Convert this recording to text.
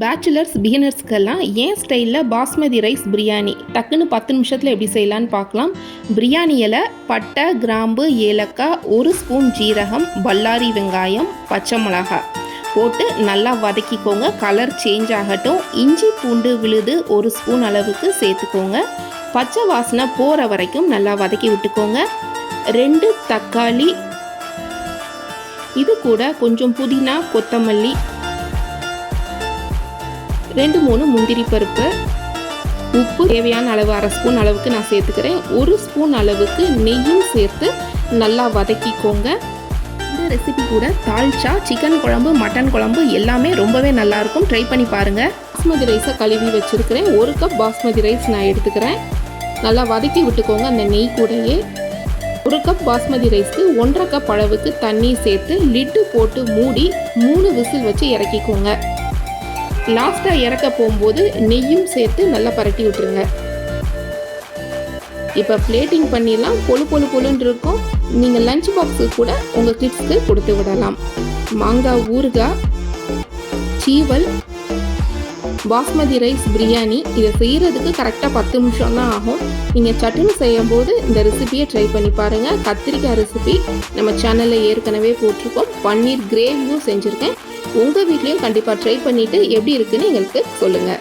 Bachelors பிகினர்ஸ்க்கெல்லாம் ஏன் ஸ்டைலில் basmati rice biryani? டக்குன்னு பத்து நிமிஷத்தில் எப்படி செய்யலான்னு பார்க்கலாம். பிரியாணி இலை பட்டை கிராம்பு ஏலக்காய் ஒரு ஸ்பூன் ஜீரகம் பல்லாரி வெங்காயம் பச்சை மிளகாய் போட்டு நல்லா வதக்கிக்கோங்க. கலர் சேஞ்ச் ஆகட்டும். இஞ்சி பூண்டு விழுது ஒரு ஸ்பூன் அளவுக்கு சேர்த்துக்கோங்க. பச்சை வாசனை போகிற வரைக்கும் நல்லா வதக்கி விட்டுக்கோங்க. ரெண்டு தக்காளி இது கூட கொஞ்சம் புதினா கொத்தமல்லி ரெண்டு மூணு முந்திரி பருப்பு உப்பு தேவையான அளவு அரை ஸ்பூன் அளவுக்கு நான் சேர்த்துக்கிறேன். ஒரு ஸ்பூன் அளவுக்கு நெய்யும் சேர்த்து நல்லா வதக்கிக்கோங்க. இந்த ரெசிபி கூட தால்ச்சா சிக்கன் குழம்பு மட்டன் குழம்பு எல்லாமே ரொம்பவே நல்லாயிருக்கும். ட்ரை பண்ணி பாருங்கள் பாஸ்மதி ரைஸை கழுவி வச்சுருக்கிறேன். ஒரு கப் பாஸ்மதி ரைஸ் நான் எடுத்துக்கிறேன். நல்லா வதக்கி விட்டுக்கோங்க அந்த நெய் கூடையே. ஒரு கப் பாஸ்மதி ரைஸ்க்கு ஒன்றரை கப் அளவுக்கு தண்ணி சேர்த்து லிட்டு போட்டு மூடி மூணு விசில் வச்சு இறக்கிக்கோங்க. லாஸ்ட்டாக இறக்க போகும்போது நெய்யும் சேர்த்து நல்லா பரட்டி விட்டுருங்க. இப்போ பிளேட்டிங் பண்ணிடலாம். பொழு பொழு பொழுன்னு இருக்கும். நீங்கள் லஞ்ச் பாக்ஸு கூட உங்கள் கிட்ஸ்க்கு கொடுத்து விடலாம். மாங்காய் ஊறுகாய் சீவல் பாஸ்மதி ரைஸ் பிரியாணி. இதை செய்கிறதுக்கு கரெக்டாக பத்து நிமிஷம் தான் ஆகும். நீங்கள் சட்டுன்னு செய்யும்போது இந்த ரெசிபியை ட்ரை பண்ணி பாருங்கள் கத்திரிக்காய் ரெசிபி நம்ம சேனலில் ஏற்கனவே போட்டிருக்கோம். பன்னீர் கிரேவியும் செஞ்சுருக்கேன். உங்கள் வீட்லேயும் கண்டிப்பாக ட்ரை பண்ணிவிட்டு எப்படி இருக்குன்னு எங்களுக்கு சொல்லுங்கள்